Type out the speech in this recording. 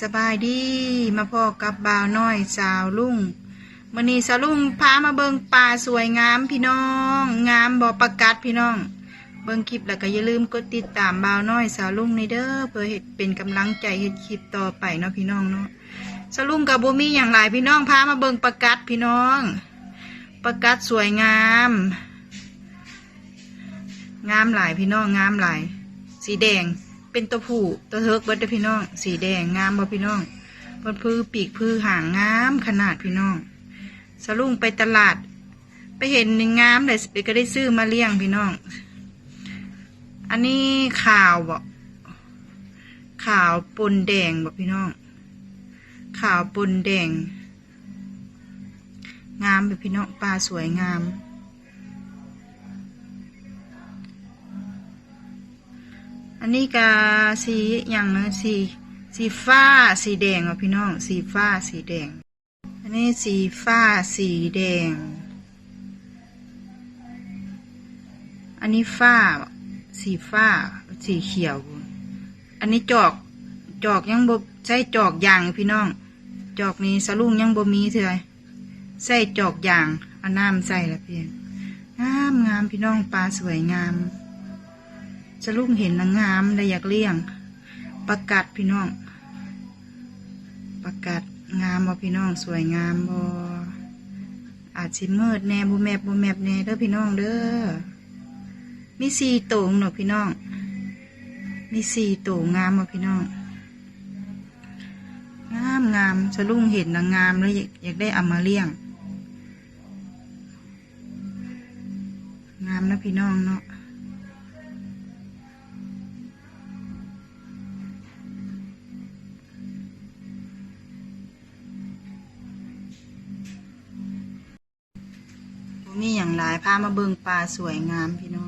สบายดีมาพ่อกับบ่าวน้อยสาวลุงมื่อนี้สาวลุงพามาเบิงป่าสวยงามพี่น้อง งามบ่ประกัดพี่น้อง เบิงคลิปแล้วก็อย่าลืมกดติดตามบ่าวน้อยสาวลุงในเด้อเพื่อเฮ็ดเป็นกำลังใจเฮ็ดคลิปต่อไปเนาะพี่น้องเนาะสาวลุงกับบ่มีอย่างไรพี่น้องพามาเบิงประกัดพี่น้อง ประกัดสวยงาม งามหลายพี่น้องงามหลาย สีแดง เป็นตัวผู้ตัวเทิกเบิดเดพี่น้อง สีแดงงามบ่พี่น้องบนพื้ปีกพื้หางงามขนาดพี่น้อง สลุงไปตลาด ไปเห็นนงามเลยไปก็ได้ซื้อมาเลี้ยงพี่น้อง อันนี้ข่าวบ่ข่าวปนแดงบ่พี่น้องข่าวปนแดง งามแบบพี่น้องปลาสวยงาม อันนี้กาสีอย่างนะสีสีฟ้าสีแดงอะพี่น้อง สีฟ้าสีแดง อันนี้สีฟ้าสีแดง อันนี้ฟ้า สีฟ้า สีเขียว อันนี้จอกจอกยังบ่ใส่จอกยางพี่น้อง จอกนี้สลุงยังบ่มีเท่าไหร่ใส่จอกยางเอาน้ำใส่ละเพียงงามงามพี่น้องปลาสวยงาม จะลูกเห็นนางงามได้อยากเลี้ยง ประกัดพี่น้อง ประกัดงามบ่พี่น้องสวยงามบ่อาจสิมืดแน่บ่แมบบ่แมบแน่เด้อพี่น้องเด้อมีสี่ตวเนาะพี่น้อง มีสี่ตวงามบ่พี่น้องงามงามจะลุงเห็นนางงามแล้วอยอยากได้เอามาเลี้ยง งามนะพี่น้องเนาะ มีอย่างหลายพามาเบิงปลาสวยงามพี่น้อง